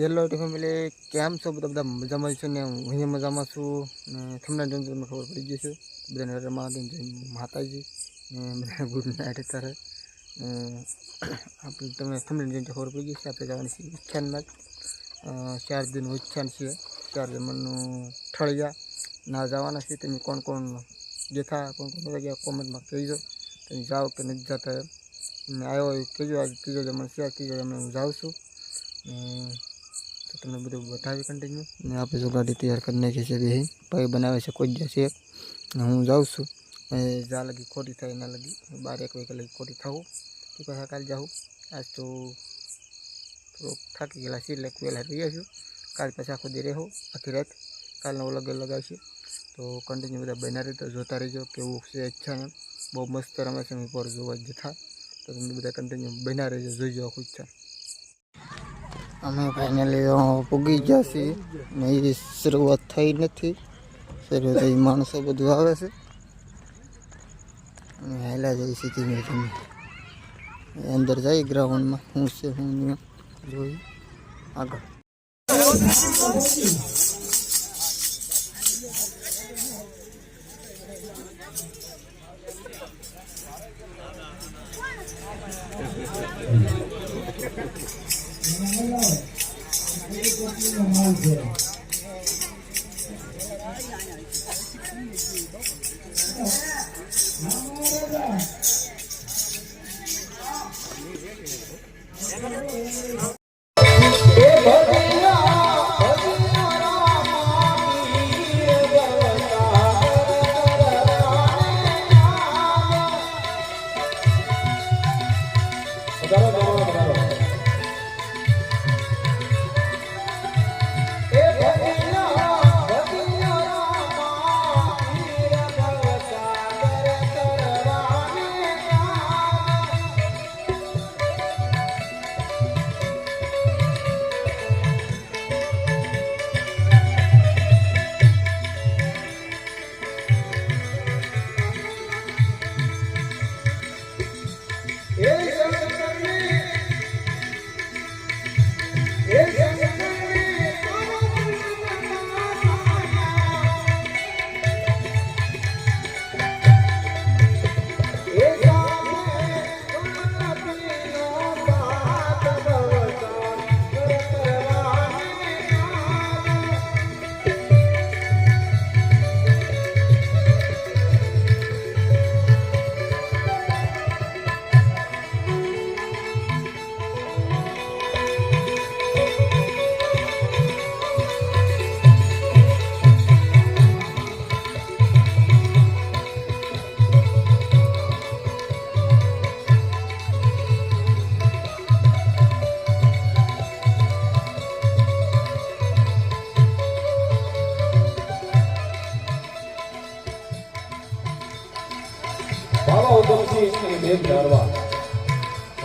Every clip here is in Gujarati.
યેલો ફેમિલી કેમ છો બધા? બધા મજામાં છો ને? હું અહીંયા મજામાં છું. ને જોઈને તમને ખબર પડી ગઈ છે બધાને મહાદેવ માતાજી. ગુડ નાઇટ અત્યારે. આપણે તમને તમને જોઈને ખબર પડી ગઈ છે આપણે જવાની છે ઉચ્છાનમાં ચાર દિન ઉચ્છાન છે. ચાર જમણનું ઠળિયા. ના જવાના છે. તમે કોણ કોણ દેખા કોણ કોણ ગયા, કોમેન્ટમાં કહીજો. તમે જાઓ કે નથી જતા એમ. આવ્યો કહેજો, આજે ત્રીજો જમણ છે ત્રીજો જમણ હું જાઉં છું. તો તમને બધું બતાવી કન્ટિન્યુ ને આપણે જો ગાડી તૈયાર કરી નાખી છે બે ભાઈ બનાવે છે કોઈ જશે ને હું જાઉં છું એ જા લગી ખોટી થાય ના લગી બાર એક વાગે લગી ખોટી થવું તો પાછા કાલે જાઉં આજ તો થોડોક થાકી ગયેલા છે એટલે વહેલા રહ્યા છું કાલ પછી આખો દી રહેવો આખી રાત કાલનો અલગ અલગ આવશે તો કન્ટિન્યુ બધા બના રહેતો જોતા રહેજો કેવું છે ઈચ્છા એમ બહુ મસ્ત રમે છે એમ પર જોવા જતા તો તમે બધા કન્ટિન્યુ બના રહેજો જોઈજો આખું ઈચ્છા અમે ફાઇનલી પૂગી ગયા છીએ. ને શરૂઆત થઈ નથી. શરૂઆત એ માણસો બધું આવે છે. અને હેલા જઈ છીએ ધીમે ધીમે અંદર જઈ ગ્રાઉન્ડમાં શું છે શું નહીં જોઈએ આગળ બાબા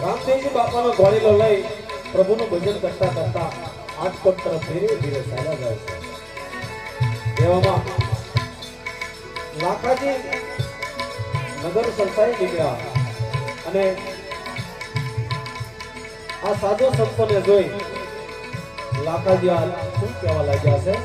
રામદેવજી બાપાનો ઘોડીલો લઈ પ્રભુનું ભજન કરતા કરતા આજકોટ તરફ ધીરે ધીરે ચાલ્યા જાય છે. એવામાં લાખાજી નગર સંતાઈ નીકળ્યા અને આ સાધુ સંતોને જોઈ લાખાજી આ શું કહેવા લાગ્યા છે?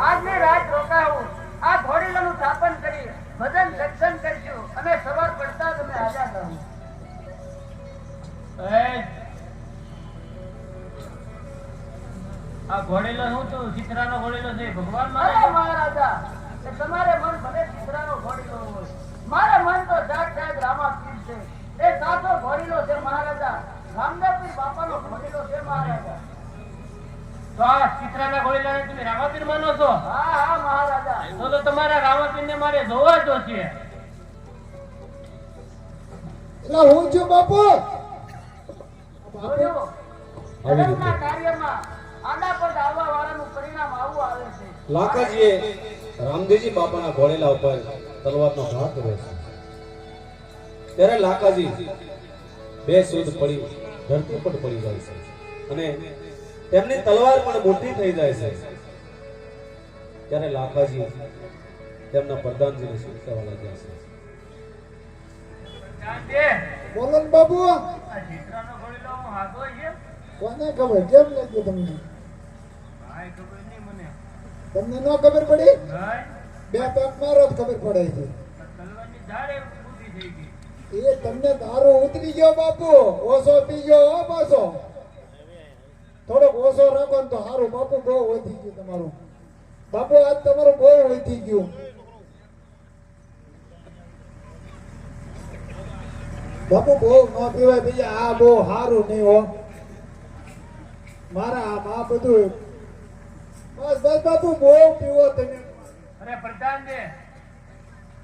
આજની રાત રોકાવું. આ ઘોડીલાનું સ્થાપન કરી ભજન સત્સંગ કરશું અને સવાર પડતા જ અમે આઝાદ આવું એ આ ઘોડેલો શું તો ચિત્રાનો ઘોડેલો છે? ભગવાન અરે મહારાજા તમારે મન ભલે ચિત્રાનો ઘોડેલો હોય. મારે મન તો સાક્ષાત રામાપીર છે. એ સાચો ઘોડેલો છે મહારાજા. રામદેવપીર બાપાનો ઘોડેલો છે મહારાજા. તો આ ચિત્રાના ઘોડેલાને તમે રામાપીર માનો છો? હા હા મહારાજા. તો તો તમારા રામાપીરને મારે જોવા જો છે એટલે હું છું બાપુ. જોજો. ધર્મના કાર્યમાં આડા પદ આવવા વાળાનું પરિણામ આવું આવે છે. લાખાજીએ રામદેવજી બાપાના ઘોડેલા ઉપર તલવારનો ઘા કર્યો છે ત્યારે લાકાજી બે સુધ પડી ધરતી પર પડી જાય છે. અને તેમની તલવાર પણ મોટી થઈ જાય છે. ત્યારે લાખાજી તેમના પ્રધાનજીને શું લાગ્યા છે. બોલો કોને ખબર? કેમ લાગ્યું તમને? ભાઈ ખબર નહીં મને. તમને ન ખબર પડી? બે પેક મારો ખબર પડે છે. તલવારની ધારે ઊંધી થઈ ગઈ. એ તમને દારૂ ઉતરી ગયો બાપુ. ઓછો પી ગયો પાછો. થોડોક ઓછો રાખો ને તો સારું બાપુ બહુ વધી ગયું તમારું. બાપુ આજ તમારું બહુ વધી ગયું. બાપુ બહુ ન પીવાય. બીજા આ બહુ સારું નહીં હો. મારા આ બધું બસ બસ બાપુ બહુ પીવો તમે. અરે પ્રધાનજી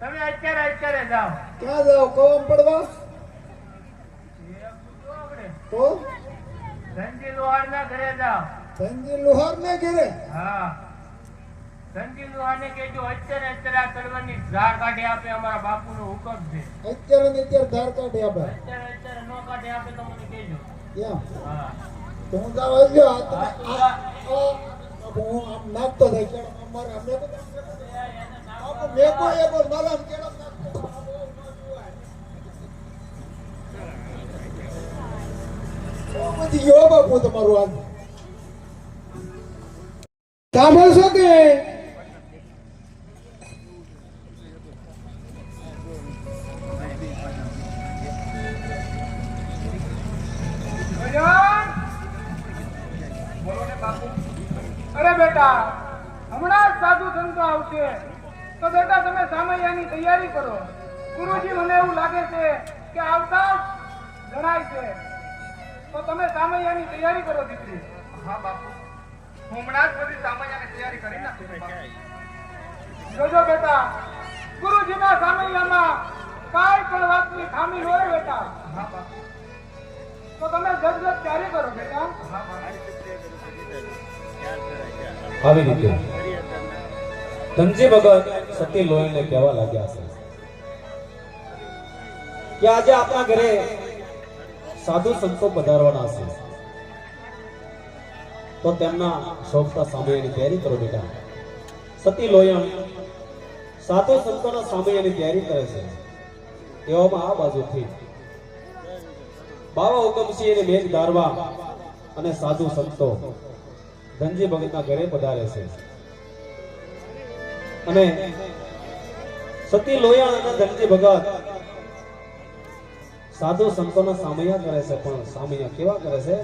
તમે અત્યારે અત્યારે જાઓ. ક્યાં જાઓ? કવમ પડવા? તો? ધનજી લોહારના ઘરે જાઓ. ધનજી લોહાર ને ઘરે? હા. ધનજી લોહારને કેજો અત્યારે અત્યારે આ તલવારની ધાર કાઢી આપે અમારા બાપુનો હુકમ છે. અત્યારે ને અત્યારે ધાર કાઢી આપે. અત્યારે અત્યારે નો કાઢી આપે તો મને કેજો એમ હા. તો હું જાવ આવજો આ હા, આમ નાખતો થઈ કેળો અમારે અમે તો મેં મેકો એક મારા આમ કેળો અરે બેટા, હમણાં સાધુ સંતો આવશે. તો બેટા, તમે સામૈયાની તૈયારી કરો. ગુરુજી મને એવું લાગે છે કે આવતા જણાય છે. તો તમે સામૈયાની તૈયારી કરો દીકરી. હા બાપુ. હું હમણાં જ બધી સામૈયાની તૈયારી કરી નાખું જોજો બેટા ગુરુજીના સામૈયામાં કાંઈ પણ વાતની ખામી હોય બેટા. હા બાપુ. તો તમે જગ જગ ત્યારે કરો બેટા. હા બાપુ. આવી રીતે. ધનજી ભગત સતી લોહીને કહેવા લાગ્યા છે કે આજે આપણા ઘરે સાધુ સંતો પધારવાના છે. તો તેમના શોભતા સામૈયાની તૈયારી કરો બેટા. સતી લોયણ સાધુ સંતોના સામૈયાની તૈયારી કરે છે. એવામાં આ બાજુથી બાવા હુકમસિંહ અને મેઘ ધારવા અને સાધુ સંતો ધનજી ભગતના ઘરે પધારે છે. અને સતી લોયા અને ધનજી ભગત સાધુ સંતોના સામૈયા કરે છે પણ સામૈયા કેવા કરે છે?